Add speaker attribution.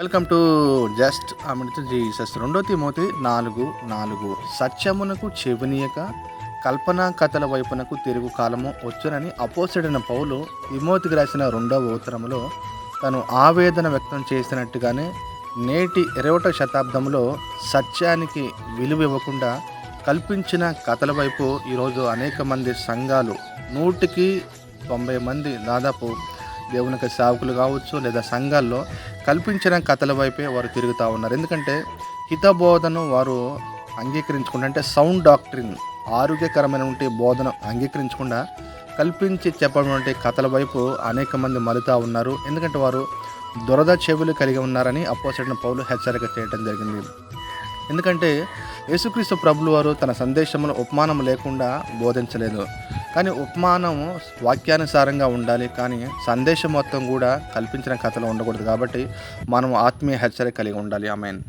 Speaker 1: Welcome to just Amrutha Jesus. రెండో తిమోతి నాలుగు నాలుగు. సత్యమునకు చెవినీయక కల్పనా కథల వైపునకు తిరుగు కాలము వచ్చునని అపోసడిన పౌలు తిమోతికి రాసిన రెండవ ఉత్తరంలో తను ఆవేదన వ్యక్తం చేసినట్టుగానే నేటి ఇరవట శతాబ్దంలో సత్యానికి విలువ ఇవ్వకుండా కల్పించిన కథల వైపు ఈరోజు అనేక మంది సంఘాలు నూటికి తొంభై మంది దాదాపు దేవునికి సేవకులు కావచ్చు లేదా సంఘాల్లో కల్పించిన కథల వైపే వారు తిరుగుతూ ఉన్నారు. ఎందుకంటే హితబోధను వారు అంగీకరించకుండా అంటే సౌండ్ డాక్టరిన్ ఆరోగ్యకరమైనటువంటి బోధన అంగీకరించకుండా కల్పించి చెప్పటువంటి కథల వైపు అనేక మంది మలుతూ ఉన్నారు. ఎందుకంటే వారు దురద చెవులు కలిగి ఉన్నారని అపోసడిన పౌలు హెచ్చరిక చేయడం జరిగింది. ఎందుకంటే యేసుక్రీస్తు ప్రభులు వారు తన సందేశమును ఉపమానం లేకుండా బోధించలేదు. కానీ ఉపమానము వాక్యానుసారంగా ఉండాలి కానీ సందేశం మొత్తం కూడా కల్పించిన కథలో ఉండకూడదు. కాబట్టి మనం ఆత్మీయ హెచ్చరిక కలిగి ఉండాలి. ఆమెన్.